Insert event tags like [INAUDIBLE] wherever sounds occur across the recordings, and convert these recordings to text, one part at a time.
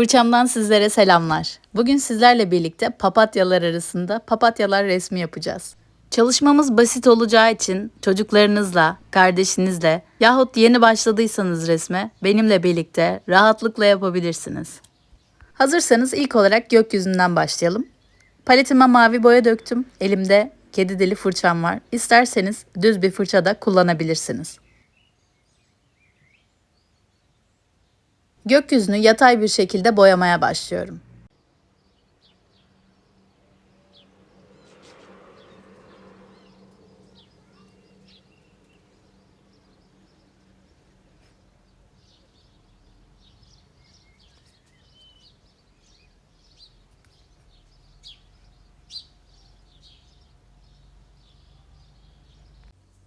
Fırçamdan sizlere selamlar. Bugün sizlerle birlikte papatyalar arasında papatyalar resmi yapacağız. Çalışmamız basit olacağı için çocuklarınızla, kardeşinizle yahut yeni başladıysanız resme benimle birlikte rahatlıkla yapabilirsiniz. Hazırsanız ilk olarak gökyüzünden başlayalım. Paletime mavi boya döktüm. Elimde kedi dili fırçam var. İsterseniz düz bir fırça da kullanabilirsiniz. Gökyüzünü yatay bir şekilde boyamaya başlıyorum.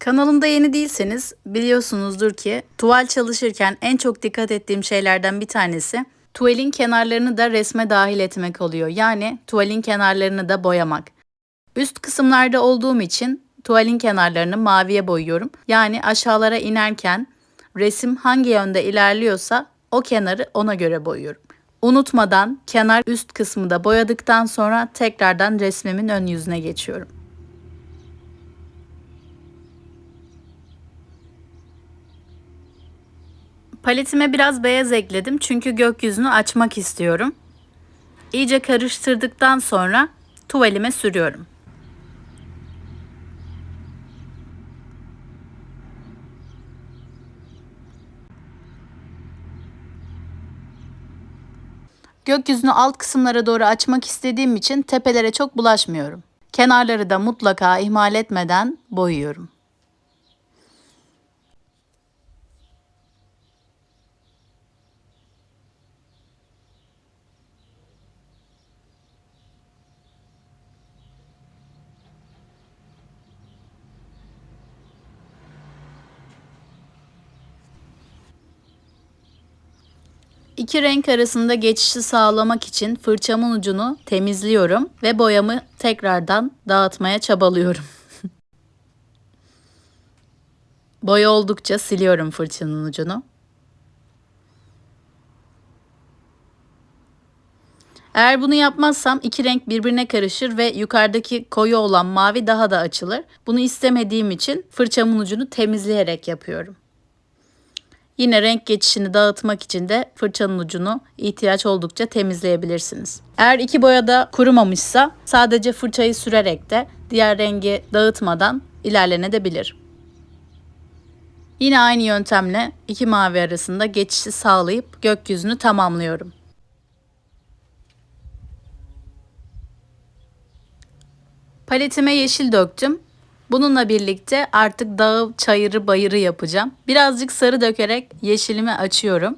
Kanalımda yeni değilseniz biliyorsunuzdur ki tuval çalışırken en çok dikkat ettiğim şeylerden bir tanesi tuvalin kenarlarını da resme dahil etmek oluyor. Yani tuvalin kenarlarını da boyamak. Üst kısımlarda olduğum için tuvalin kenarlarını maviye boyuyorum. Yani aşağılara inerken resim hangi yönde ilerliyorsa o kenarı ona göre boyuyorum. Unutmadan kenar üst kısmı da boyadıktan sonra tekrardan resmimin ön yüzüne geçiyorum. Paletime biraz beyaz ekledim çünkü gökyüzünü açmak istiyorum. İyice karıştırdıktan sonra tuvalime sürüyorum. Gökyüzünü alt kısımlara doğru açmak istediğim için tepelere çok bulaşmıyorum. Kenarları da mutlaka ihmal etmeden boyuyorum. İki renk arasında geçişi sağlamak için fırçamın ucunu temizliyorum ve boyamı tekrardan dağıtmaya çabalıyorum. [LAUGHS] Boya oldukça siliyorum fırçanın ucunu. Eğer bunu yapmazsam iki renk birbirine karışır ve yukarıdaki koyu olan mavi daha da açılır. Bunu istemediğim için fırçamın ucunu temizleyerek yapıyorum. Yine renk geçişini dağıtmak için de fırçanın ucunu ihtiyaç oldukça temizleyebilirsiniz. Eğer iki boyada kurumamışsa sadece fırçayı sürerek de diğer rengi dağıtmadan ilerlenebilir. Yine aynı yöntemle iki mavi arasında geçişi sağlayıp gökyüzünü tamamlıyorum. Paletime yeşil döktüm. Bununla birlikte artık dağı, çayırı, bayırı yapacağım. Birazcık sarı dökerek yeşilimi açıyorum.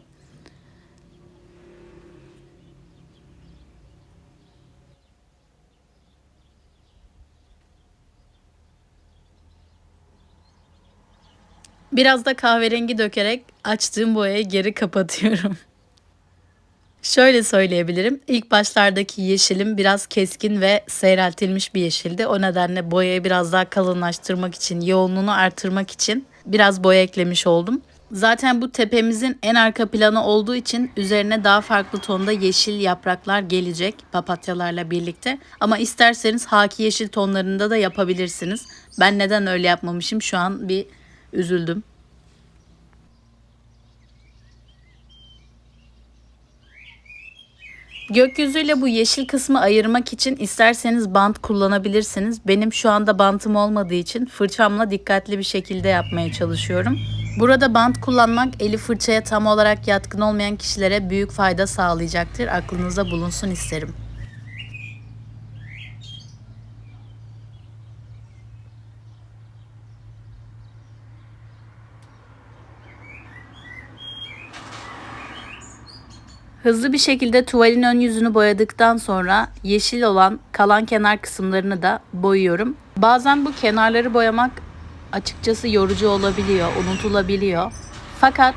Biraz da kahverengi dökerek açtığım boyayı geri kapatıyorum. [LAUGHS] Şöyle söyleyebilirim. İlk başlardaki yeşilim biraz keskin ve seyreltilmiş bir yeşildi. O nedenle boyayı biraz daha kalınlaştırmak için, yoğunluğunu artırmak için biraz boya eklemiş oldum. Zaten bu tepemizin en arka planı olduğu için üzerine daha farklı tonda yeşil yapraklar gelecek papatyalarla birlikte. Ama isterseniz haki yeşil tonlarında da yapabilirsiniz. Ben neden öyle yapmamışım şu an bir üzüldüm. Gökyüzüyle bu yeşil kısmı ayırmak için isterseniz bant kullanabilirsiniz. Benim şu anda bantım olmadığı için fırçamla dikkatli bir şekilde yapmaya çalışıyorum. Burada bant kullanmak eli fırçaya tam olarak yatkın olmayan kişilere büyük fayda sağlayacaktır. Aklınızda bulunsun isterim. Hızlı bir şekilde tuvalin ön yüzünü boyadıktan sonra yeşil olan kalan kenar kısımlarını da boyuyorum. Bazen bu kenarları boyamak açıkçası yorucu olabiliyor, unutulabiliyor. Fakat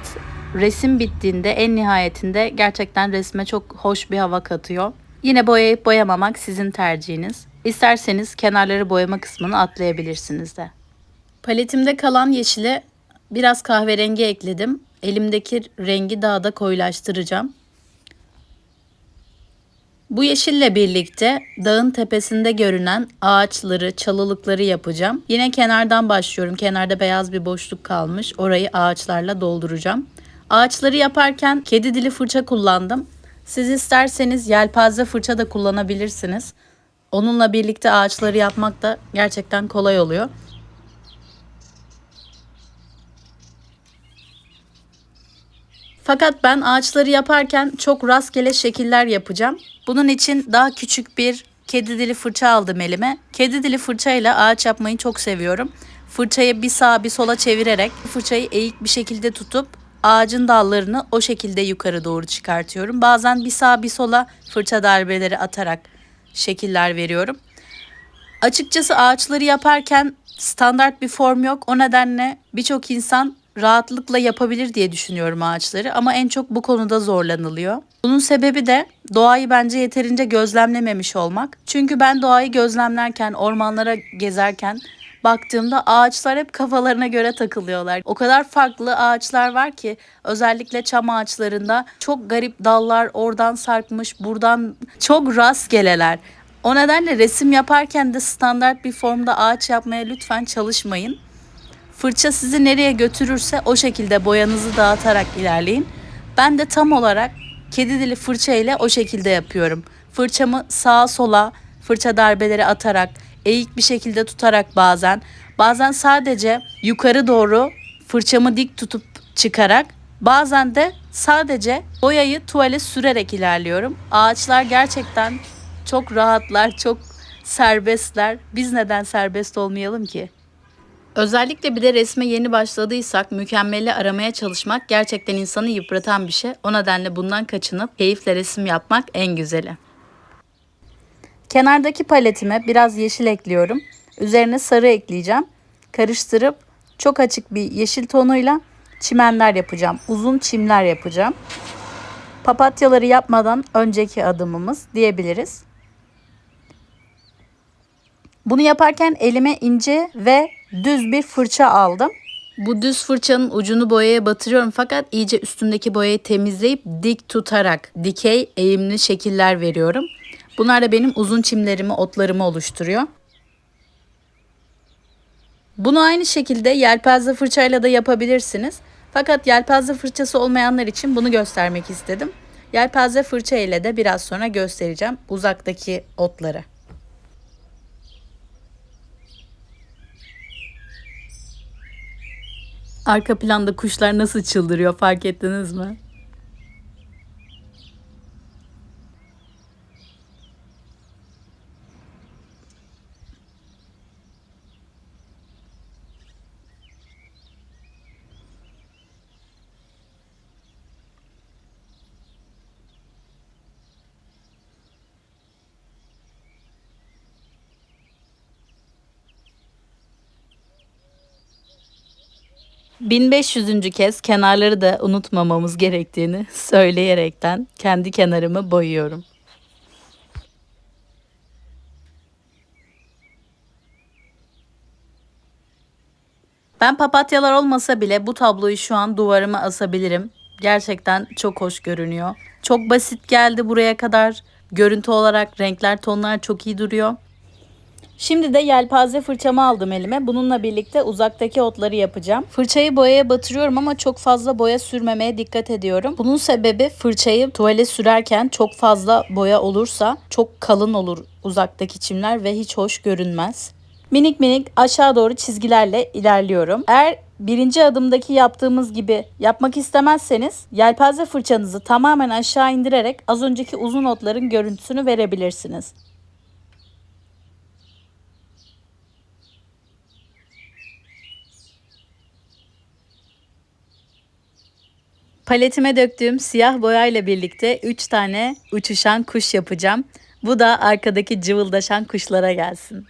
resim bittiğinde en nihayetinde gerçekten resme çok hoş bir hava katıyor. Yine boyayıp boyamamak sizin tercihiniz. İsterseniz kenarları boyama kısmını atlayabilirsiniz de. Paletimde kalan yeşile biraz kahverengi ekledim. Elimdeki rengi daha da koyulaştıracağım. Bu yeşille birlikte dağın tepesinde görünen ağaçları, çalılıkları yapacağım. Yine kenardan başlıyorum. Kenarda beyaz bir boşluk kalmış. Orayı ağaçlarla dolduracağım. Ağaçları yaparken kedi dili fırça kullandım. Siz isterseniz yelpaze fırça da kullanabilirsiniz. Onunla birlikte ağaçları yapmak da gerçekten kolay oluyor. Fakat ben ağaçları yaparken çok rastgele şekiller yapacağım. Bunun için daha küçük bir kedi dili fırça aldım elime. Kedi dili fırçayla ağaç yapmayı çok seviyorum. Fırçayı bir sağa bir sola çevirerek fırçayı eğik bir şekilde tutup ağacın dallarını o şekilde yukarı doğru çıkartıyorum. Bazen bir sağa bir sola fırça darbeleri atarak şekiller veriyorum. Açıkçası ağaçları yaparken standart bir form yok. O nedenle birçok insan rahatlıkla yapabilir diye düşünüyorum ağaçları ama en çok bu konuda zorlanılıyor. Bunun sebebi de doğayı bence yeterince gözlemlememiş olmak. Çünkü ben doğayı gözlemlerken, ormanlara gezerken baktığımda ağaçlar hep kafalarına göre takılıyorlar. O kadar farklı ağaçlar var ki özellikle çam ağaçlarında çok garip dallar oradan sarkmış, buradan çok rastgeleler. O nedenle resim yaparken de standart bir formda ağaç yapmaya lütfen çalışmayın. Fırça sizi nereye götürürse o şekilde boyanızı dağıtarak ilerleyin. Ben de tam olarak kedi dili fırça ile o şekilde yapıyorum. Fırçamı sağa sola fırça darbeleri atarak, eğik bir şekilde tutarak bazen, bazen sadece yukarı doğru fırçamı dik tutup çıkarak, bazen de sadece boyayı tuvale sürerek ilerliyorum. Ağaçlar gerçekten çok rahatlar, çok serbestler. Biz neden serbest olmayalım ki? Özellikle bir de resme yeni başladıysak mükemmeli aramaya çalışmak gerçekten insanı yıpratan bir şey. O nedenle bundan kaçınıp keyifle resim yapmak en güzeli. Kenardaki paletime biraz yeşil ekliyorum. Üzerine sarı ekleyeceğim. Karıştırıp çok açık bir yeşil tonuyla çimenler yapacağım. Uzun çimler yapacağım. Papatyaları yapmadan önceki adımımız diyebiliriz. Bunu yaparken elime ince ve düz bir fırça aldım. Bu düz fırçanın ucunu boyaya batırıyorum fakat iyice üstündeki boyayı temizleyip dik tutarak dikey eğimli şekiller veriyorum. Bunlar da benim uzun çimlerimi, otlarımı oluşturuyor. Bunu aynı şekilde yelpaze fırçayla da yapabilirsiniz. Fakat yelpaze fırçası olmayanlar için bunu göstermek istedim. Yelpaze fırça ile de biraz sonra göstereceğim uzaktaki otları. Arka planda kuşlar nasıl çıldırıyor fark ettiniz mi? ...1500. kez kenarları da unutmamamız gerektiğini söyleyerekten kendi kenarımı boyuyorum. Ben papatyalar olmasa bile bu tabloyu şu an duvarıma asabilirim. Gerçekten çok hoş görünüyor. Çok basit geldi buraya kadar. Görüntü olarak renkler tonlar çok iyi duruyor. Şimdi de yelpaze fırçamı aldım elime. Bununla birlikte uzaktaki otları yapacağım. Fırçayı boyaya batırıyorum ama çok fazla boya sürmemeye dikkat ediyorum. Bunun sebebi fırçayı tuvale sürerken çok fazla boya olursa çok kalın olur uzaktaki çimler ve hiç hoş görünmez. Minik minik aşağı doğru çizgilerle ilerliyorum. Eğer birinci adımdaki yaptığımız gibi yapmak istemezseniz yelpaze fırçanızı tamamen aşağı indirerek az önceki uzun otların görüntüsünü verebilirsiniz. Paletime döktüğüm siyah boyayla birlikte 3 tane uçuşan kuş yapacağım. Bu da arkadaki cıvıldaşan kuşlara gelsin.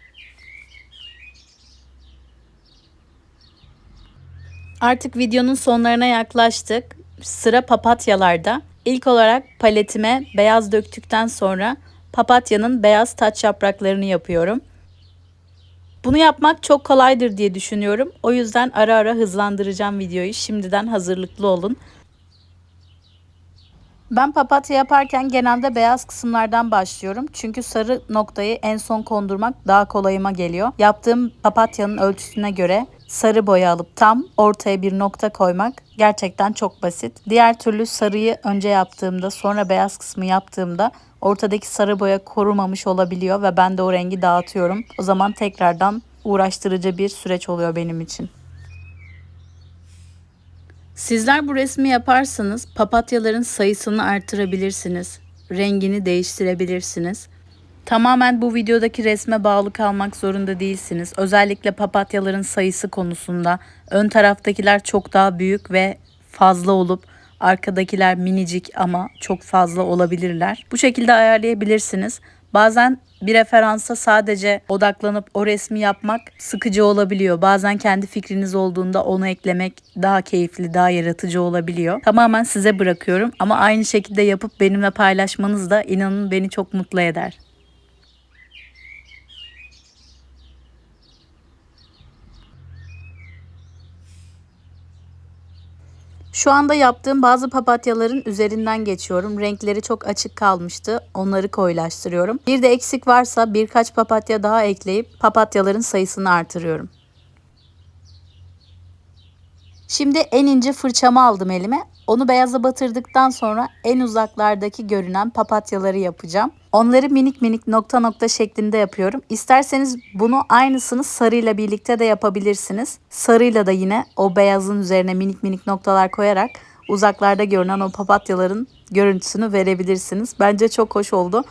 Artık videonun sonlarına yaklaştık. Sıra papatyalarda. İlk olarak paletime beyaz döktükten sonra papatyanın beyaz taç yapraklarını yapıyorum. Bunu yapmak çok kolaydır diye düşünüyorum. O yüzden ara ara hızlandıracağım videoyu. Şimdiden hazırlıklı olun. Ben papatya yaparken genelde beyaz kısımlardan başlıyorum. Çünkü sarı noktayı en son kondurmak daha kolayıma geliyor. Yaptığım papatyanın ölçüsüne göre sarı boya alıp tam ortaya bir nokta koymak gerçekten çok basit. Diğer türlü sarıyı önce yaptığımda sonra beyaz kısmı yaptığımda ortadaki sarı boya korumamış olabiliyor ve ben de o rengi dağıtıyorum. O zaman tekrardan uğraştırıcı bir süreç oluyor benim için. Sizler bu resmi yaparsanız papatyaların sayısını artırabilirsiniz. Rengini değiştirebilirsiniz. Tamamen bu videodaki resme bağlı kalmak zorunda değilsiniz. Özellikle papatyaların sayısı konusunda ön taraftakiler çok daha büyük ve fazla olup arkadakiler minicik ama çok fazla olabilirler. Bu şekilde ayarlayabilirsiniz. Bazen bir referansa sadece odaklanıp o resmi yapmak sıkıcı olabiliyor. Bazen kendi fikriniz olduğunda onu eklemek daha keyifli, daha yaratıcı olabiliyor. Tamamen size bırakıyorum ama aynı şekilde yapıp benimle paylaşmanız da inanın beni çok mutlu eder. Şu anda yaptığım bazı papatyaların üzerinden geçiyorum. Renkleri çok açık kalmıştı. Onları koyulaştırıyorum. Bir de eksik varsa birkaç papatya daha ekleyip papatyaların sayısını artırıyorum. Şimdi en ince fırçamı aldım elime. Onu beyaza batırdıktan sonra en uzaklardaki görünen papatyaları yapacağım. Onları minik minik nokta nokta şeklinde yapıyorum. İsterseniz bunu aynısını sarıyla birlikte de yapabilirsiniz. Sarıyla da yine o beyazın üzerine minik minik noktalar koyarak uzaklarda görünen o papatyaların görüntüsünü verebilirsiniz. Bence çok hoş oldu.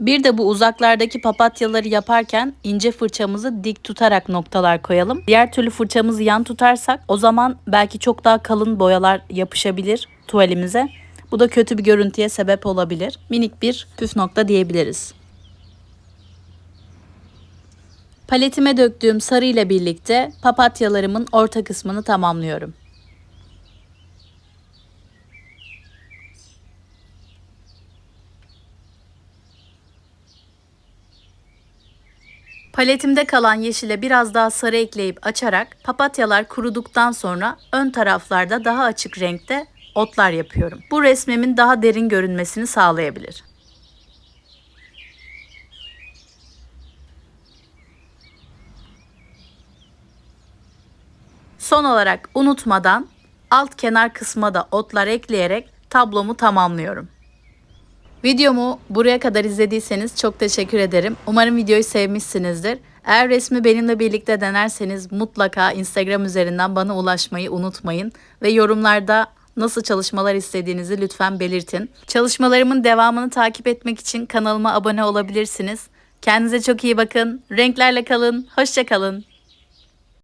Bir de bu uzaklardaki papatyaları yaparken ince fırçamızı dik tutarak noktalar koyalım. Diğer türlü fırçamızı yan tutarsak o zaman belki çok daha kalın boyalar yapışabilir tuvalimize. Bu da kötü bir görüntüye sebep olabilir. Minik bir püf nokta diyebiliriz. Paletime döktüğüm sarı ile birlikte papatyalarımın orta kısmını tamamlıyorum. Paletimde kalan yeşile biraz daha sarı ekleyip açarak papatyalar kuruduktan sonra ön taraflarda daha açık renkte otlar yapıyorum. Bu resmimin daha derin görünmesini sağlayabilir. Son olarak unutmadan alt kenar kısma da otlar ekleyerek tablomu tamamlıyorum. Videomu buraya kadar izlediyseniz çok teşekkür ederim. Umarım videoyu sevmişsinizdir. Eğer resmi benimle birlikte denerseniz mutlaka Instagram üzerinden bana ulaşmayı unutmayın ve yorumlarda nasıl çalışmalar istediğinizi lütfen belirtin. Çalışmalarımın devamını takip etmek için kanalıma abone olabilirsiniz. Kendinize çok iyi bakın. Renklerle kalın. Hoşça kalın.